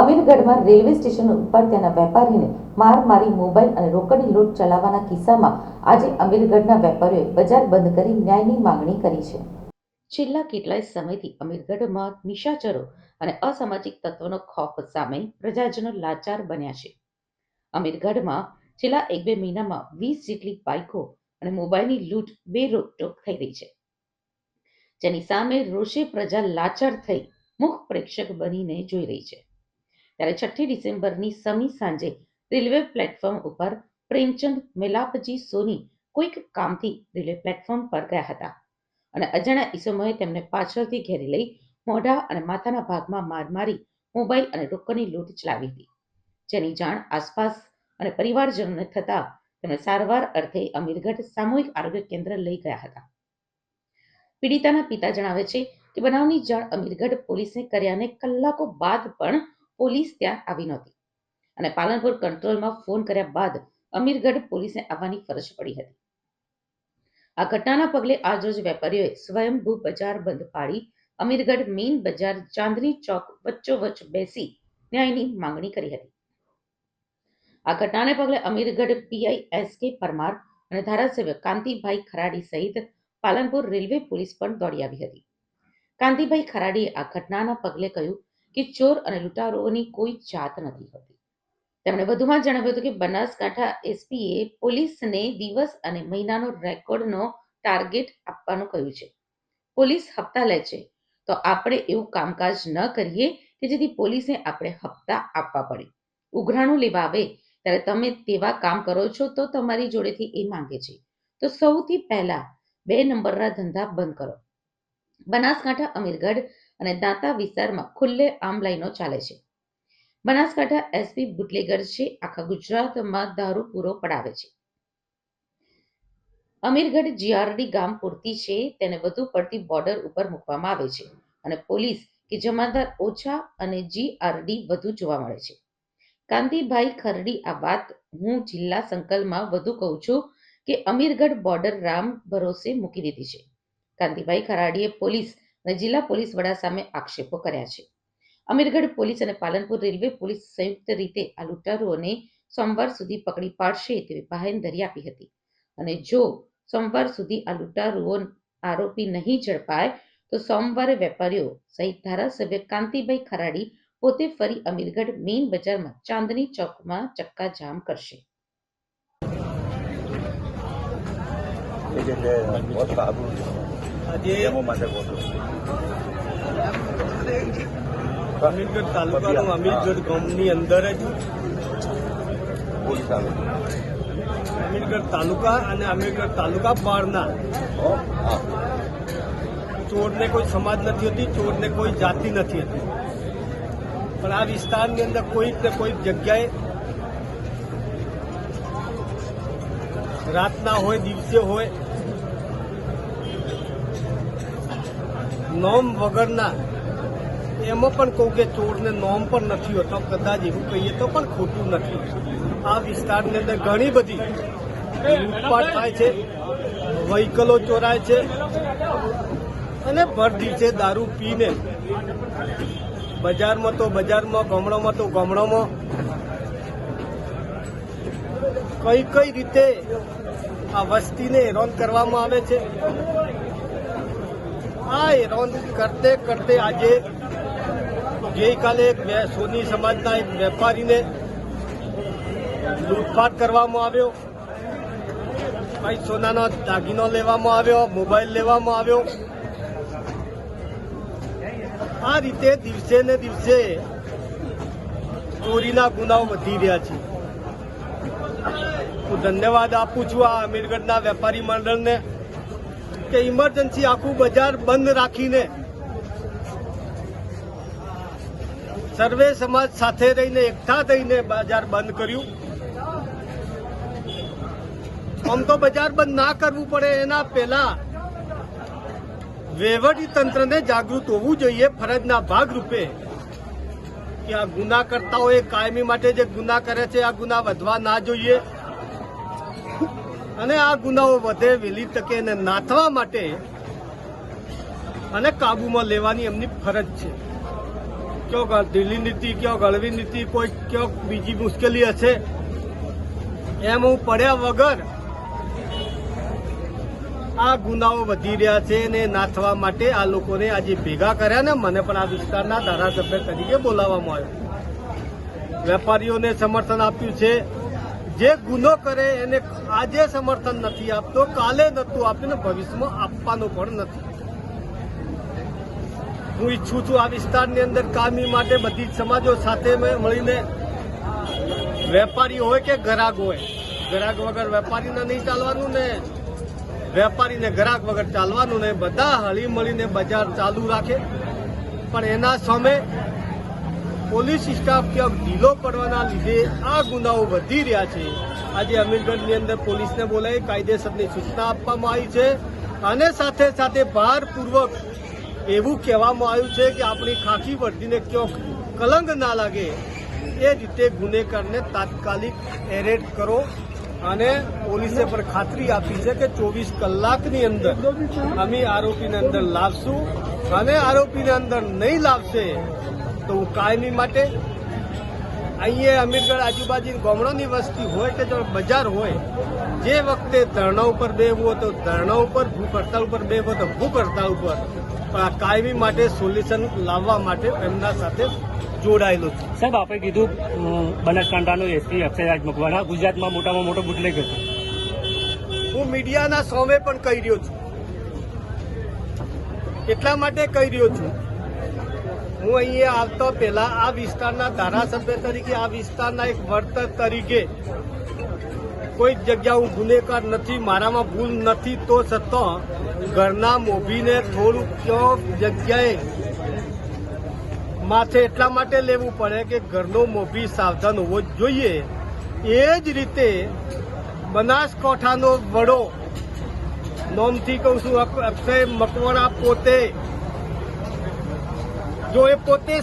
અમીરગઢમાં railway station ઉપર તેના વેપારીને માર મારી મોબાઈલ અને રોકડની લૂંટ ચલાવવાના કિસ્સામાં આજે અમીરગઢના વેપારીઓએ બજાર બંધ કરી ન્યાયની માંગણી કરી છે. છેલ્લા કેટલાય સમયથી અમીરગઢમાં નિશાચરો અને અસામાજિક તત્વોનો ખોફ સામે પ્રજાજનો લાચાર બન્યા છે. અમીરગઢમાં છેલ્લા એક બે મહિનામાં વીસ જેટલી બાઇકો અને મોબાઈલની લૂંટ બે રોકટોક થઈ રહી છે. જેની સામે રોષે પ્રજા લાચાર થઈ મુખ પ્રેક્ષક બનીને જોઈ રહી છે. ત્યારે છઠ્ઠી ડિસેમ્બરની સમી સાંજે રેલવે પ્લેટફોર્મ ઉપર પ્રેમચંદ મેલાપજી સોની કોઈક કામથી રેલવે પ્લેટફોર્મ પર ગયા હતા. અને અજાણ્યા ઈસમોએ તેમને પાછળથી ઘેરી લઈ મોઢા અને માથાના ભાગમાં માર મારી મોબાઈલ અને રોકડની લૂંટ ચલાવી હતી. જેની જાણ આસપાસ અને પરિવારજનોને થતા તેમણે સારવાર અર્થે અમીરગઢ સામૂહિક આરોગ્ય કેન્દ્ર લઈ ગયા હતા. પીડિતાના પિતા જણાવે છે કે બનાવની જાણ અમીરગઢ પોલીસને કર્યાને કલાકો બાદ પણ પોલીસ ત્યાં આવી નહોતી. અને પાલનપુર કંટ્રોલમાં ફોન કર્યા બાદ અમીરગઢ પોલીસને આવવાની ફરજ પડી હતી. આ ઘટનાના પગલે આજરોજ વેપારીઓએ સ્વયંભૂ બજાર બંધ પાડી અમીરગઢ મેઇન બજાર ચાંદની ચોક વચ્ચોવચ્ચ બેસી ન્યાયની માંગણી કરી હતી. આ ઘટનાને પગલે અમીરગઢ પીઆઈ એસ કે પરમાર અને ધારાસભ્ય કાંતિભાઈ ખરાડી સહિત પાલનપુર રેલવે પોલીસ પણ દોડી આવી હતી. કાંતિભાઈ ખરાડીએ આ ઘટનાના પગલે કહ્યું કે ચોર અને લૂંટારોની કોઈ જાત નથી હોતી. તેમણે વધુમાં જણાવ્યું હતું કે બનાસકાંઠા એસપીએ પોલીસને દિવસ અને મહિનાનો રેકોર્ડનો ટાર્ગેટ આપવાનું કહ્યું છે. પોલીસ હપ્તા લે છે. તો આપણે એવું કામકાજ ન કરીએ કે જેથી પોલીસને આપણે હપ્તા આપવા પડે. ઉઘરાણું લેવા આવે ત્યારે તમે તેવા કામ કરો છો તો તમારી જોડેથી એ માંગે છે. તો સૌથી પહેલા બે નંબરના ધંધા બંધ કરો. બનાસકાંઠા અમીરગઢ અને દાંતા વિસ્તારમાં ખુલ્લે આમ લાઈનો ચાલે છે. બનાસકાંઠા એસપી બુટલેગર છે. આખા ગુજરાતમાં દારૂ પૂરો પડાવે છે. અમીરગઢ જીઆરડી ગામ પૂરતી છે. તેને વધુ પડતી બોર્ડર ઉપર મૂકવામાં આવે છે અને પોલીસ કે જમાદાર ઓછા અને જીઆરડી વધુ જોવા મળે છે. કાંતિભાઈ ખરડી, આ વાત હું જિલ્લા સંકલમાં વધુ કહું છું કે અમીરગઢ બોર્ડર રામ ભરોસે મૂકી દીધી છે. કાંતિભાઈ ખરાડીએ પોલીસ અને જિલ્લા પોલીસ વડા સામે આક્ષેપો કર્યા છે. અમીરગઢ પોલીસ અને પાલનપુર રેલવે પોલીસ સંયુક્ત રીતે આ લૂંટારુઓને સોમવાર સુધી પકડી પાડશે તેવી બાહેંધરી આપી હતી. અને જો સોમવાર સુધી આ લૂંટારુઓ આરોપી નહીં ઝડપાય, તો સોમવારે વેપારીઓ સહિત ધારાસભ્ય કાંતિભાઈ ખરાડી પોતે ફરી અમીરગઢ મેઇન બજારમાં ચાંદની ચોકમાં ચક્કાજામ કરશે. જે એમો માટે અમીરગઢ તાલુકાનું અમીરગઢ ગામની અંદર જ અમીરગઢ તાલુકા અને અમીરગઢ તાલુકા બહારના. ચોરને કોઈ સમાજ નથી હોતી ચોરને કોઈ જાતિ નથી હતી. પણ આ વિસ્તારની અંદર કોઈક ને કોઈક જગ્યાએ રાતના હોય દિવસે હોય નોમ વગરના, એમાં પણ કહું કે ચોરને નોમ પણ નથી હોતો, કદાચ એવું કહીએ તો પણ ખોટું નથી. આ વિસ્તારની અંદર ઘણી બધી લૂંટપાટ થાય છે, વ્હીકલો ચોરાય છે અને ભર દિવસે દારૂ પીને. બજારમાં તો બજારમાં, ગામડામાં તો ગામડામાં. કઈ કઈ રીતે આ વસ્તીને હેરાન કરવામાં આવે છે? આ હેરાન કરતે કરતે આજે ગઈકાલે એક સોની સમાજના એક વેપારીને લૂંટફાટ કરવામાં આવ્યો. કઈ સોનાનો દાગીનો લેવામાં આવ્યો, મોબાઈલ લેવામાં આવ્યો. આ રીતે દિવસે ને દિવસે ચોરીના ગુનાઓ વધી રહ્યા છે. હું ધન્યવાદ આપું છું આ અમીરગઢના વેપારી મંડળને. કે ઇમરજન્સી આખું બજાર બંધ રાખીને સર્વે સમાજ સાથે રહીને, એકઠા થઈને બજાર બંધ કર્યું. આમ તો બજાર બંધ ના કરવું પડે, એના પહેલા વહીવટી તંત્રને જાગૃત હોવું જોઈએ ફરજના ભાગરૂપે કે આ ગુના કરતાઓએ કાયમી માટે જે ગુના કરે છે, આ ગુના વધવા ના જોઈએ. અને આ ગુનાઓ વધે વહેલી તકે એને નાથવા માટે અને કાબુમાં લેવાની એમની ફરજ છે. કયો દિલ્હી નીતિ કયો ગળવી નીતિ, કોઈ કયો બીજી મુશ્કેલી હશે, એમ હું પડ્યા વગર આ ગુનાઓ વધી રહ્યા છે ને નાથવા માટે આ લોકોને આજે ભેગા કર્યા ને મને પણ આ વિસ્તારના ધારાસભ્ય તરીકે બોલાવવામાં આવ્યો. વેપારીઓને સમર્થન આપ્યું છે. જે ગુનો કરે એને આજે સમર્થન નથી આપતો, કાલે નતું આપ્યું ભવિષ્યમાં આપવાનું પણ નથી. હું ઈચ્છું છું આ વિસ્તારની અંદર કામી માટે બધી સમાજો સાથે મળીને વેપારી હોય કે ગ્રાહક હોય, ગ્રાહક વગર વેપારીને નહીં ચાલવાનું ને વેપારીને ગ્રાહક વગર ચાલવાનું ને બધા હળી મળીને બજાર ચાલુ રાખે. પણ એના સામે પોલીસ સ્ટાફ કે ઢીલો પડવાના લીધે આ ગુનાઓ વધી રહ્યા છે. આજે અમીરગઢની અંદર પોલીસને બોલાવી કાયદેસરની સૂચના આપવામાં આવી છે અને સાથે સાથે ભારપૂર્વક એવું કહેવામાં આવ્યું છે કે આપણી ખાખી વર્દીને ક્યાંક કલંક ના લાગે એ રીતે ગુનેગારને તાત્કાલિક એરેસ્ટ કરો અને પોલીસે પર ખાતરી આપી છે કે ચોવીસ કલાકની અંદર અમે આરોપીને અંદર લાવશું અને આરોપીને અંદર નહીં લાવશે તો હું કાયમી માટે અહીંયા અમીરગઢ આજુબાજુ ગામડાની વસ્તી હોય કે જો બજાર હોય જે વખતે ધરણા ઉપર બેવું હોય તો ધરણા ઉપર ભૂખ હડતાલ ઉપર બેવું તો ભૂખ હડતાલ ઉપર. પણ આ કાયમી માટે સોલ્યુશન લાવવા માટે એમના સાથે જોડાયેલો છું. સાહેબ આપણે કીધું બનાસકાંઠાનો એસપી અક્ષયરાજ મકવાણા ગુજરાતમાં મોટામાં મોટો બુટલેગર ગયો હું મીડિયાના સોમે પણ કહી રહ્યો છું. એટલા માટે કહી રહ્યો છું હું અહીંયા આવતો પહેલા આ વિસ્તારના ધારાસભ્ય તરીકે, આ વિસ્તારના એક વર્તક તરીકે કોઈ જગ્યા હું ગુનેગાર નથી, મારામાં ભૂલ નથી તો છતાં ઘરના મોભીને થોડું કયો જગ્યાએ માથે એટલા માટે લેવું પડે કે ઘરનો મોભી સાવધાન હોવો જોઈએ. એ જ રીતે બનાસકાંઠાનો વડો, નોમથી કહું છું અક્ષય મકવાણા પોતે જો એ પોતે